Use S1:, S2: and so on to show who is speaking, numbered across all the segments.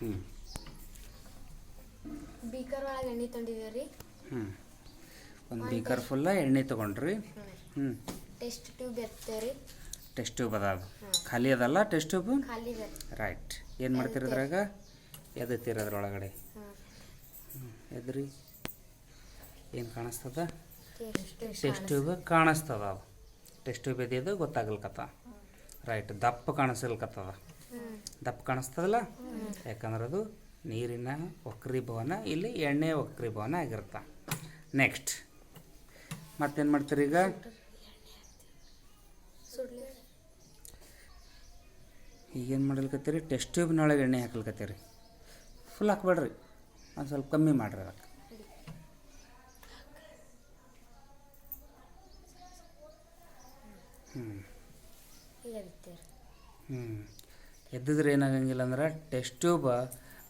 S1: ಹ್ಞೂ
S2: ಬೀಕರ್ ಒಳಗೆ ಎಣ್ಣೆ ತಂದಿದ್ದೀವಿ ರೀ
S1: ಹ್ಞೂ ಒಂದು ಬೀಕರ್ ಫುಲ್ಲ ಎಣ್ಣೆ ತೊಗೊಂಡ್ರಿ. ಹ್ಞೂ
S2: ಟೆಸ್ಟ್ ಟ್ಯೂಬ್ ರೀ
S1: ಟೆಸ್ಟ್ ಟ್ಯೂಬ್ ಅದ ಅದು. ಖಾಲಿ ಅದಲ್ಲ ಟೆಸ್ಟ್ ಟ್ಯೂಬ್
S2: ಖಾಲಿ ಇದೆ
S1: ರೈಟ್ ಏನು ಮಾಡ್ತೀರಿ ಅದ್ರಾಗ ಎದತ್ತೀರಿ ಅದ್ರೊಳಗಡೆ. ಎದ್ರಿ. ಏನು ಕಾಣಿಸ್ತದ?
S2: ಟೆಸ್ಟ್
S1: ಟ್ಯೂಬ್ ಕಾಣಿಸ್ತದ. ಅದು. ಟೆಸ್ಟ್ ಟ್ಯೂಬ್ ಎದಿದು ಗೊತ್ತಾಗಲ್ಕತ್ತ. ರೈಟ್ ದಪ್ಪ ಕಾಣಿಸಲ್ಕತ್ತದ. ದಪ್ಪ ಕಾಣಿಸ್ತದಲ್ಲ? ಯಾಕಂದ್ರೆ ಅದು ನೀರಿನ ವಕ್ರೀಭವನ ಇಲ್ಲಿ ಎಣ್ಣೆ ವಕ್ರೀಭವನ ಆಗಿರುತ್ತೆ. ನೆಕ್ಸ್ಟ್ ಮತ್ತೇನು ಮಾಡ್ತೀರಿ ಈಗ? ಈಗೇನು ಮಾಡಲ್ಕತ್ತೀರಿ? ಟೆಸ್ಟ್ ಟ್ಯೂಬ್ನೊಳಗೆ ಎಣ್ಣೆ ಹಾಕ್ಲಿಕ್ಕತ್ತೀರಿ ಫುಲ್ ಹಾಕ್ಬೇಡ್ರಿ. ಒಂದು ಸ್ವಲ್ಪ ಕಮ್ಮಿ ಮಾಡ್ರಿ ಅದಕ್ಕೆ. ಹ್ಞೂ ಹ್ಞೂ ಎದ್ದಿದ್ರೆ ಏನಾಗಂಗಿಲ್ಲ ಅಂದ್ರೆ ಟೆಸ್ಟ್ ಟ್ಯೂಬ್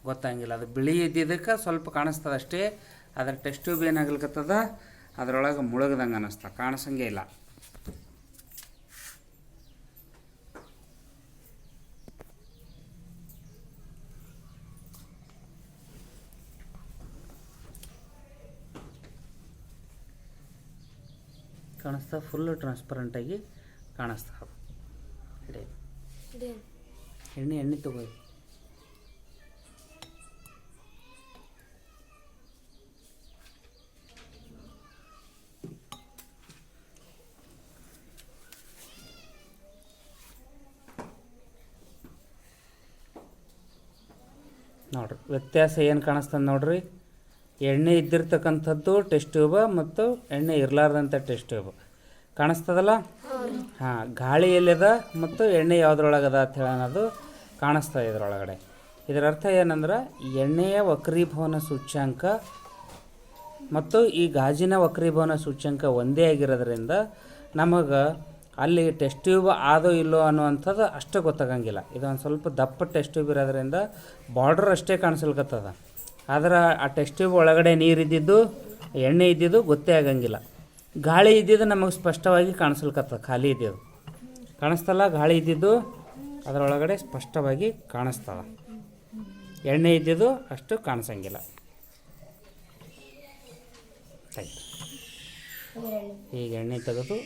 S1: ಗೊತ್ತಾಗಿಲ್ಲ. ಅದು ಬಿಳಿ ಇದ್ದಿದ್ದಕ್ಕೆ ಸ್ವಲ್ಪ ಕಾಣಿಸ್ತದೆ ಅಷ್ಟೇ. ಅದರ ಟೆಸ್ಟ್ ಟ್ಯೂಬ್ ಏನಾಗ್ಲಿಕತ್ತದ? ಅದರೊಳಗೆ ಮುಳುಗ್ದಂಗೆ ಅನ್ನಿಸ್ತ. ಕಾಣಿಸಂಗೇ ಇಲ್ಲ. ಕಾಣಿಸ್ತಾ ಫುಲ್ಲು ಟ್ರಾನ್ಸ್ಪರೆಂಟಾಗಿ ಕಾಣಿಸ್ತಾ.
S2: ಇದೆ
S1: ಎಣ್ಣೆ ಎಣ್ಣೆ ತಗೋರಿ ನೋಡ್ರಿ, ವ್ಯತ್ಯಾಸ ಏನು ಕಾಣಿಸ್ತದೆ ನೋಡ್ರಿ? ಎಣ್ಣೆ ಇದ್ದಿರ್ತಕ್ಕಂಥದ್ದು ಟೆಸ್ಟ್ ಟ್ಯೂಬ ಮತ್ತು ಎಣ್ಣೆ ಇರಲಾರ್ದಂಥ ಟೆಸ್ಟ್ ಟ್ಯೂಬ್ ಕಾಣಿಸ್ತದಲ್ಲ? ಹಾಂ, ಗಾಳಿ ಎಲ್ಲಿದೆ ಮತ್ತು ಎಣ್ಣೆ ಯಾವುದ್ರೊಳಗದ ಅಂತ ಹೇಳಿ ಅನ್ನೋದು ಕಾಣಿಸ್ತದೆ ಇದರೊಳಗಡೆ. ಇದರ ಅರ್ಥ ಏನಂದ್ರೆ ಎಣ್ಣೆಯ ವಕ್ರೀಭವನ ಸೂಚ್ಯಾಂಕ ಮತ್ತು ಈ ಗಾಜಿನ ವಕ್ರೀಭವನ ಸೂಚ್ಯಂಕ ಒಂದೇ ಆಗಿರೋದ್ರಿಂದ ನಮಗೆ ಅಲ್ಲಿ ಟೆಸ್ಟ್ ಟ್ಯೂಬ್ ಆದೋ ಇಲ್ಲೋ ಅನ್ನುವಂಥದ್ದು ಅಷ್ಟು ಗೊತ್ತಾಗಂಗಿಲ್ಲ. ಇದೊಂದು ಸ್ವಲ್ಪ ದಪ್ಪ ಟೆಸ್ಟ್ ಟ್ಯೂಬ್ ಇರೋದ್ರಿಂದ ಬಾರ್ಡ್ರ್ ಅಷ್ಟೇ ಕಾಣಿಸ್ಲಿಕ್ಕತ್ತದ ಆದ್ರೆ ಆ ಟೆಸ್ಟ್ ಟ್ಯೂಬ್ ಒಳಗಡೆ ನೀರು ಇದ್ದಿದ್ದು ಎಣ್ಣೆ ಇದ್ದಿದ್ದು ಗೊತ್ತೇ ಆಗಂಗಿಲ್ಲ. ಗಾಳಿ ಇದ್ದಿದ್ದು ನಮಗೆ ಸ್ಪಷ್ಟವಾಗಿ ಕಾಣಿಸ್ಲಿಕ್ಕತ್ತ ಖಾಲಿ ಇದ್ದಿದ್ದು. ಕಾಣಿಸ್ತಲ್ಲ, ಗಾಳಿ ಇದ್ದಿದ್ದು, ಅದರೊಳಗಡೆ ಸ್ಪಷ್ಟವಾಗಿ ಕಾಣಿಸ್ತದ. ಎಣ್ಣೆ ಇದ್ದಿದ್ದು ಅಷ್ಟು ಕಾಣಿಸಂಗಿಲ್ಲ. ಈಗ ಎಣ್ಣೆ ತೆಗೆದು